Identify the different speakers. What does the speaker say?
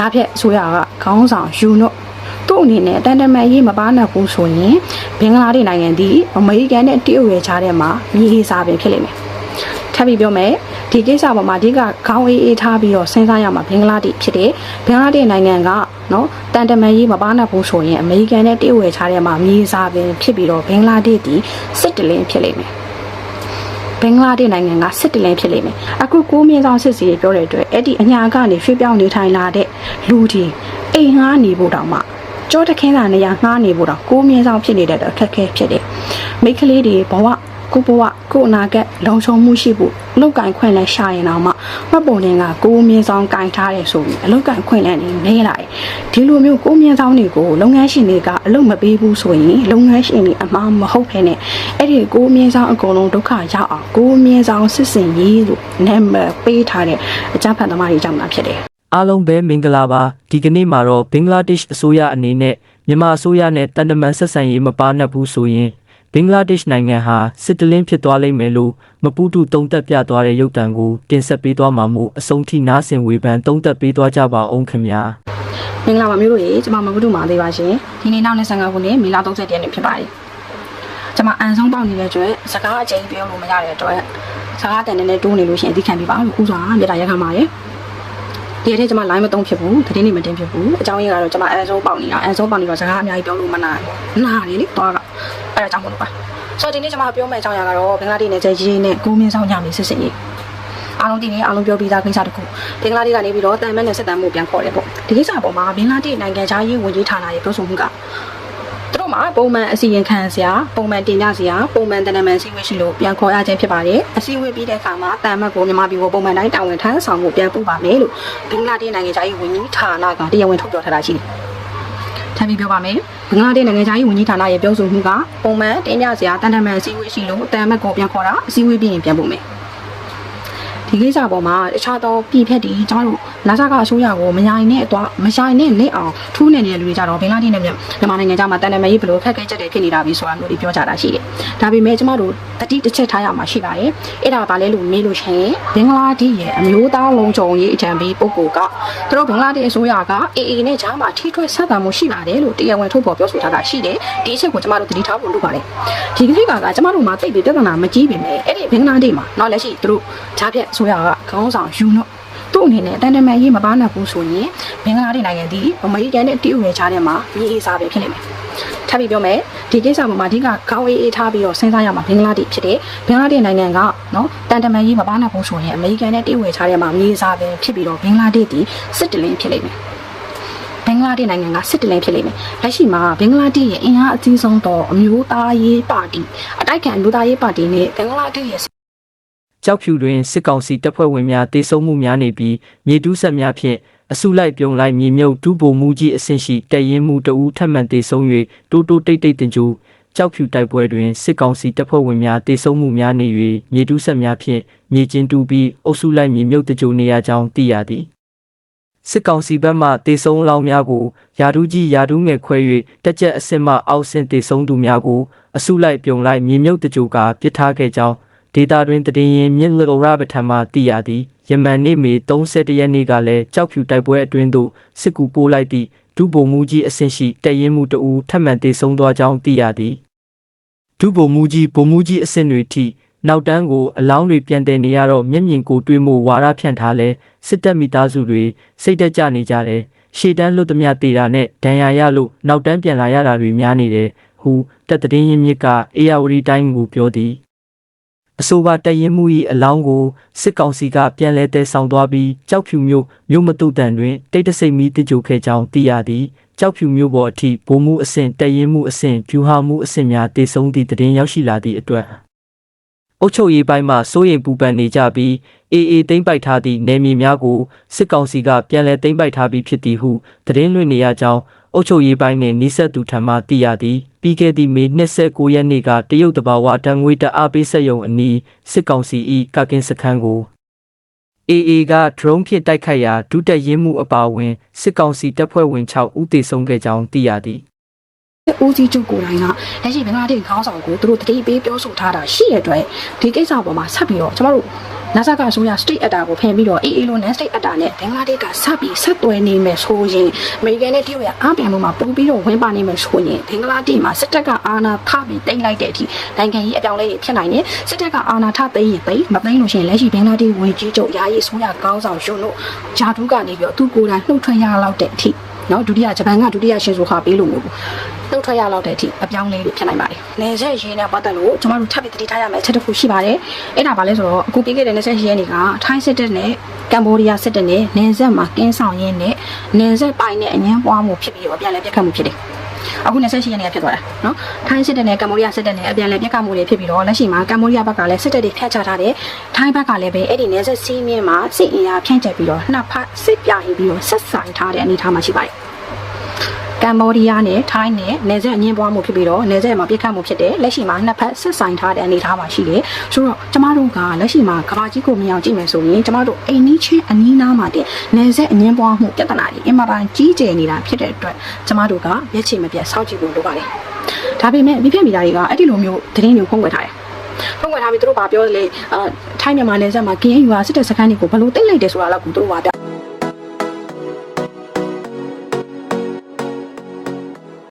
Speaker 1: ဂျားဖြက်အစိုးရကခေါင်းဆောင်ယူနို့သူ့အနေနဲ့တန်တမန်ရေးမပါနိုင်ဘူးဆိုရင်ဘင်္ဂလားဒေ့ရှ်နိုင်ငံဒီအမေရိကန်နဲ့တရုတ်ရဲ့ခြားထဲမှာမြေဟေးစားပင်ဖြစ်လိမ့်မယ်ထပ်ပြီးပြောမယ်ဒီကိစ္စပေါ်မှာအဓိကခေါင်းအေးအေးထားပြီးတော့စဉ်းစားရမှာဘင်္ဂလားဒေ့ရှ်ဖြစ်တယ်ဘင်္ဂလားဒေ့ရှ်နိုင်ငံကနော်တန်တမန်ရေးမပါနိုင်ဘူးဆိုရင်အမေရိကန်နဲ့တရုတ်ရဲ့ခြားထဲမှာမြေဟေးစားပင်ဖြစ်ပြီးတော့ဘင်္ဂလားဒေ့ရှ်ဒီစစ်တလင်းဖြစ်လိမ့်မယ် ဘင်္ဂလားဒေ့ရှ်နိုင်ငံကစစ်တလင်းဖြစ်လိမ့်မယ်အခုကိုမြင့်ဆောင်စစ်စီတွေပြောတဲ့အတွက်အဲ့ဒီအညာကနေရွှေ့ပြောင်းနေထိုင်လာတဲ့လူတွေအိမ်ငှားနေဖို့တောင်မှကြောတခင်းတာနေရငှားနေဖို့တောင်ကိုမြင့်ဆောင်ဖြစ်နေတဲ့အတွက်အခက်အခဲဖြစ်တယ်မိန်းကလေးတွေဘဝ ကိုဘဝကိုအနာဂတ်လုံခြုံမှုရှိဖို့အလောက်ကင်ခွင့်လဲရှာရင်တော့မှမှတ်ပုံတင်ကကိုမြင့်ဆောင်ကင်ထားတယ်ဆိုပြီးအလောက်ကင်ခွင့်လဲနေနေလာတယ်ဒီလိုမျိုးကိုမြင့်ဆောင်တွေကိုလုပ်ငန်းရှင်တွေကအလုပ်မပေးဘူးဆိုရင်လုပ်ငန်းရှင်တွေအမှားမဟုတ်ဖ ೇನೆ အဲ့ဒီကိုမြင့်ဆောင်အကုန်လုံးဒုက္ခရောက်အောင်ကိုမြင့်ဆောင်စစ်စင်ရေးလို့နာမည်ပေးထားတဲ့အကြမ်းဖက်သမားတွေကြောင့်လာဖြစ်တယ်
Speaker 2: အားလုံးပဲမင်္ဂလာပါဒီကနေ့မှာတော့ဘင်္ဂလားဒေ့ရှ်အစိုးရအနေနဲ့မြန်မာအစိုးရနဲ့တန်တမန်ဆက်ဆံရေးမပါနိုင်ဘူးဆိုရင် ဘင်္ဂလားဒေ့ရှ်နိုင်ငံဟာစစ်တလင်းဖြစ်သွားလိမ့်မယ်လို့မပူးတူတုံသက်ပြသွားတဲ့ရုပ်တံကိုတင်ဆက်ပေးသွားမှာမို့အဆုံးထိနားဆင်ဝေဖန်တုံသက်ပေးသွားကြပါအောင်ခင်ဗျာ
Speaker 1: မင်္ဂလာပါမျိုးတို့ရေကျွန်မမဂုတုမာသေးပါရှင်ဒီနေ့နောက်25ခုနှစ်မေလ30ရက်နေ့ဖြစ်ပါတယ်ကျွန်မအန်ဆုံးပေါက်နေတဲ့အတွက်စကားအကျဉ်းပြောလို့မရတဲ့အတွက်စကားတန်တဲ့နဲ့တိုးနေလို့ရှိရင်အသိခံပြပါလို့ဥစွာမြေတားရက်ခံပါတယ် ဒီရက်ထဲကျွန်မ line မတုံးဖြစ်ဘူးသတင်းတွေမတင်ဖြစ်ဘူးအကြောင်းရင်းကတော့ကျွန်မအန်ဆုံးပေါက်နေတာအန်ဆုံးပေါက်နေတော့စကားအများကြီးပြောလို့မနာဘူးနာလေလေတော့ကအဲ့ဒါကြောင့်မလို့ပါဆိုတော့ဒီနေ့ကျွန်မပြောမယ့်အကြောင်းအရာကတော့ဘင်္ဂလားဒေ့ရှ်နဲ့ဂျေဂျီနဲ့ကိုမင်းဆောင်ညမီစစ်စစ်ရေးအားလုံးဒီနေ့အားလုံးပြောပြီးသားကိစ္စတစ်ခုဘင်္ဂလားဒေ့ရှ်ကနေပြီးတော့တန်မန်နဲ့စစ်တမ်းမှုပြန်ခေါ်တယ်ပေါ့ဒီကိစ္စပေါ်မှာဘင်္ဂလားဒေ့ရှ်နိုင်ငံသားရေးဝန်ကြီးဌာနရဲ့ပြောဆိုမှုက သူတို့မှာပုံမှန်အစီရင်ခံစရာပုံမှန်တင်ပြစရာပုံမှန်တန်တမန်စီဝေးရှိလို့ပြန်ခေါ်ရခြင်းဖြစ်ပါတယ်အစီအဝေးပြီးတဲ့အခါမှာတန်မတ်ကိုမြန်မာပြည်ကိုပုံမှန်တိုင်းတာဝန်ထမ်းဆောင်ဖို့ပြန်ပို့ပါမယ်လို့ဘင်္ဂလားဒေ့ရှ်နိုင်ငံသားရေးဝန်ကြီးဌာနကတရားဝင်ထုတ်ပြောထားတာရှိတယ်ထပ်ပြီးပြောပါမယ်ဘင်္ဂလားဒေ့ရှ်နိုင်ငံသားရေးဝန်ကြီးဌာနရဲ့ပြောဆိုမှုကပုံမှန်တင်ပြစရာတန်တမန်စီဝေးရှိလို့တန်မတ်ကိုပြန်ခေါ်တာအစီအဝေးပြီးရင်ပြန်ပို့မယ် ဒီကိစ္စပေါ်မှာတခြားသောပြည်ဖြတ်တွေကျွန်တော်တို့လာစားကအစိုးရကိုမရိုင်နဲ့တော့မရိုင်နဲ့လက်အောင်ထူးနေတဲ့လူတွေကြတော့ဘင်္ဂလားဒေ့ရှ်နဲ့မြန်မာနိုင်ငံကြားမှာတန်တမာရေးဘယ်လိုခက်ခဲချက်တွေဖြစ်နေတာပြီဆိုတာမျိုးတွေပြောကြတာရှိတယ်။ဒါပေမဲ့ကျမတို့တတိတစ်ချက်ထားရမှာရှိပါတယ်။အဲ့ဒါဘာလဲလို့မေးလို့ရှိရင်ဘင်္ဂလားဒေ့ရှ်ရဲ့အမျိုးသားလုံးချုံရေးအကြံပေးပုဂ္ဂိုလ်ကသူတို့ဘင်္ဂလားဒေ့ရှ်အစိုးရကအေအေနဲ့ကြားမှာထိထွဲဆက်ဆံမှုရှိလာတယ်လို့တရားဝင်ထုတ်ဖော်ပြောဆိုထားတာရှိတယ်။ဒီအချက်ကိုကျမတို့တတိထားဖို့လုပ်ပါတယ်။ဒီကိစ္စကကျမတို့မှာတိတ်ပြီးပြဿနာမကြီးပင်ပဲအဲ့ဒီဘင်္ဂလားဒေ့ရှ်မှာတော့လက်ရှိသူတို့ဂျားဖြက်အစိုးရကခေါင်းဆောင်ယူနို့သူ့အနေနဲ့တန်တမန်ရေးမပါနိုင်ဘူးဆိုရင်ဘင်္ဂလားဒေ့ရှ်နိုင်ငံဒီအမေရိကန်နဲ့တရုတ်ရဲ့ခြားထဲမှာမြေအေးစားပဲဖြစ်နေမယ်။ထပ်ပြီးပြောမယ်ဒီကိစ္စပေါ်မှာအဓိကခေါင်းအေးအေးထားပြီးတော့စဉ်းစားရမှာဘင်္ဂလားဒေ့ရှ်ဖြစ်တယ်။ဘင်္ဂလားဒေ့ရှ်နိုင်ငံကနော်တန်တမန်ရေးမပါနိုင်ဘူးဆိုရင်အမေရိကန်နဲ့တရုတ်ရဲ့ခြားထဲမှာမြေအေးစားပဲဖြစ်ပြီးတော့ဘင်္ဂလားဒေ့ရှ်ဒီစစ်တလင်းဖြစ်လိမ့်မယ်။ဘင်္ဂလားဒေ့ရှ်နိုင်ငံကစစ်တလင်းဖြစ်လိမ့်မယ်။လက်ရှိမှာဘင်္ဂလားဒေ့ရှ်ရဲ့အင်အားအကြီးဆုံးသောအမျိုးသားရေးပါတီအတိုက်ခံအမျိုးသားရေးပါတီနဲ့ဘင်္ဂလားဒေ့ရှ်ရဲ့
Speaker 2: ကြောက်ဖြူတွင်စစ်ကောင်စီတပ်ဖွဲ့ဝင်များတေဆုံးမှုများနေပြီးမြေတူးဆက်များဖြင့်အစုလိုက်ပြုံလိုက်မြေမြုပ်တူးပုံမှုကြီးအဆင့်ရှိတရင်မှုတဦးထပ်မံတေဆုံး၍တိုးတိုးတိတ်တိတ်တင်ကြိုကြောက်ဖြူတိုက်ပွဲတွင်စစ်ကောင်စီတပ်ဖွဲ့ဝင်များတေဆုံးမှုများနေ၍မြေတူးဆက်များဖြင့်မြေကျင်းတူးပြီးအုပ်စုလိုက်မြေမြုပ်တကြိုနေရကြောင်းသိရသည်စစ်ကောင်စီဘက်မှတေဆုံးအလောင်းများကိုယာဒူးကြီးယာဒူးငယ်ခွဲ၍တက်ကြက်အစစ်မှအောက်ဆင့်တေဆုံးသူများကိုအစုလိုက်ပြုံလိုက်မြေမြုပ်တကြိုကပစ်ထားခဲ့ကြောင်း ဒေတာတွင်တည်ရင်မြင့်လရဘထံမှသိရသည်ယမန်နေ့မေ31ရက်နေ့ကလည်းကြောက်ဖြူတိုက်ပွဲအတွင်းသို့စစ်ကူပို့လိုက်သည့်ဒုဗိုလ်မှူးကြီးအဆင့်ရှိတရင်မှုတအူထပ်မံတေဆုံးသွားကြောင်းသိရသည်ဒုဗိုလ်မှူးကြီးဗိုလ်မှူးကြီးအဆင့်တွေထိနောက်တန်းကိုအလောင်းတွေပြန်တင်နေရတော့မျက်မြင်ကိုတွေးမှုဝါရဖြန့်ထားလဲစစ်တပ်မိသားစုတွေစိတ်တက်ကြနေကြတယ်ရှေ့တန်းလွတ်သမျှတေတာနဲ့ဒဏ်ရာရလို့နောက်တန်းပြန်လာရတာတွေများနေတယ်ဟုတပ်တည်င်းရင်းမြစ်ကအေယာဝတီတိုင်းကိုပြောသည် အဆိုပါတရင်မှု၏အလောင်းကိုစစ်ကောင်စီကပြန်လဲတဲဆောင်သွားပြီးကြောက်ဖြူမျိုးမြို့မတုတန်တွင်တိတ်တဆိတ်မီတကြိုခဲ့ကြောင်းသိရသည်ကြောက်ဖြူမျိုးပေါ်အထိဗိုလ်မှုအဆင့်တရင်မှုအဆင့်ဖြူဟာမှုအဆင့်များတည်ဆုံးသည့်တည်င်းရောက်ရှိလာသည့်အတွက် အုတ်ချုပ်ရေးပိုင်းမှစိုးရိမ်ပူပန်နေကြပြီးအေအေသိမ့်ပိုက်ထားသည့်နယ်မြေများကိုစစ်ကောင်စီကပြန်လဲသိမ့်ပိုက်ထားပြီးဖြစ်သည်ဟုသတင်းလွှင့်နေရကြောင်းအုတ်ချုပ်ရေးပိုင်းနှင့်နှိဆက်သူထံမှသိရသည်ပြီးခဲ့သည့်မေ29ရက်နေ့ကတရုတ်တဘာဝတန်ငွေတအားပေးဆက်ယုံအနီးစစ်ကောင်စီ၏ကကင်းစခန်းကို AA က drone ဖြင့်တိုက်ခိုက်ရာဒုတက်ရင်းမှုအပါအဝင်စစ်ကောင်စီတပ်ဖွဲ့ဝင်6ဦးသေဆုံးခဲ့ကြောင်းသိရသည်
Speaker 1: ဦးစီးချုပ်ကိုယ်တိုင်ကလက်ရှိဘင်္ဂလားဒေ့ရှ်ခေါင်းဆောင်ကိုသူတို့တတိပေးပြောဆိုထားတာရှိရတဲ့အတွက်ဒီကိစ္စပေါ်မှာဆက်ပြီးတော့ကျမတို့နာဆာကအစိုးရ state actor ကိုဖယ်ပြီးတော့အေးအေးလို့ non state actor နဲ့ဘင်္ဂလားဒေ့ရှ်ကဆက်ပြီးဆက်သွယ်နေမယ်ဆိုရင်အမေရိကန်နဲ့တရုတ်ရဲ့အားပြိုင်မှုမှာပုံပြီးတော့ဝင်ပါနေမယ်ဆိုရင်ဘင်္ဂလားဒေ့ရှ်မှာစစ်တပ်ကအာဏာထပြီးတိမ့်လိုက်တဲ့အထိနိုင်ငံကြီးအပြောင်းလဲတွေဖြစ်နိုင်တယ်စစ်တပ်ကအာဏာထသိမ်းရင်သိမ်းမသိမ်းလို့ရှိရင်လက်ရှိဘင်္ဂလားဒေ့ရှ်ဝင်ကြီးချုပ်ယာယီအစိုးရကောင်းဆောင်ယွန်းတို့ဂျာဒူးကနေပြီးတော့သူကိုယ်တိုင်နှုတ်ထွက်ရလောက်တဲ့အထိနော်ဒုတိယဂျပန်ကဒုတိယရှင်ဆိုခါပေးလို့မျိုး ပေါ့နှုတ်ထွက်ရလောက်တဲ့အထိအပြောင်းလဲတွေဖြစ်နိုင်ပါတယ်။နယ်ဆက်ရင်းနဲ့ပတ်သက်လို့ကျမတို့ထပ်ပြီးတတိထားရမယ်အချက်တစ်ခုရှိပါတယ်။အဲ့ဒါဘာလဲဆိုတော့အခုပြီးခဲ့တဲ့နယ်ဆက်ရင်းတွေကထိုင်းစစ်တပ်နဲ့ကမ်ဘောဒီးယားစစ်တပ်နဲ့နယ်ဆက်မှာကင်းဆောင်ရင်းနဲ့နယ်ဆက်ပိုင်းနဲ့အငင်းပွားမှုဖြစ်ပြီးတော့အပြန်အလှန်ပြတ်ခတ်မှုဖြစ်တယ်။အခုနယ်ဆက်ရင်းတွေကဖြစ်သွားတာနော်။ထိုင်းစစ်တပ်နဲ့ကမ်ဘောဒီးယားစစ်တပ်နဲ့အပြန်အလှန်ပြတ်ခတ်မှုတွေဖြစ်ပြီးတော့လက်ရှိမှာကမ်ဘောဒီးယားဘက်ကလည်းစစ်တပ်တွေဖျက်ချထားတယ်။ထိုင်းဘက်ကလည်းပဲအဲ့ဒီနယ်ဆက်စီးမြင့်မှာစစ်အင်အားဖြန့်ကျက်ပြီးတော့နှစ်ဖက်စစ်ပြဟိပြီးတော့ဆက်ဆိုင်ထားတဲ့အနေအထားမှာရှိပါတယ်။ ကမ္ဘောဒီးယားနဲ့ထိုင်းနဲ့နယ်စပ်အငင်းပွားမှုဖြစ်ပြီးတော့နယ်စပ်မှာပြစ်ခတ်မှုဖြစ်တယ်လက်ရှိမှာနှစ်ဖက်ဆက်ဆိုင်ထားတဲ့အနေအထားမှာရှိတယ်ဆိုတော့ကျမတို့ကလက်ရှိမှာကဘာကြီးကိုမြင်အောင်ကြည့်မယ်ဆိုရင်ကျမတို့အိမ်နီးချင်းအနီးနားမှာတဲ့နယ်စပ်အငင်းပွားမှုပြဿနာတွေအင်မတန်ကြီးကျယ်နေတာဖြစ်တဲ့အတွက်ကျမတို့ကမျက်ခြေမပြတ်စောင့်ကြည့်ဖို့လိုပါတယ်ဒါပေမဲ့မိဖက်မိသားတွေကအဲ့ဒီလိုမျိုးသတင်းတွေဖုံးကွယ်ထားတယ်ဖုံးကွယ်ထားပြီးသူတို့ကပြောတယ်လေအာထိုင်းမြန်မာနယ်စပ်မှာကင်းယူဟာစစ်တပ်စခန်းတွေကိုဘယ်လိုတိတ်လိုက်တယ်ဆိုတာတော့ကိုသူတို့ကပြ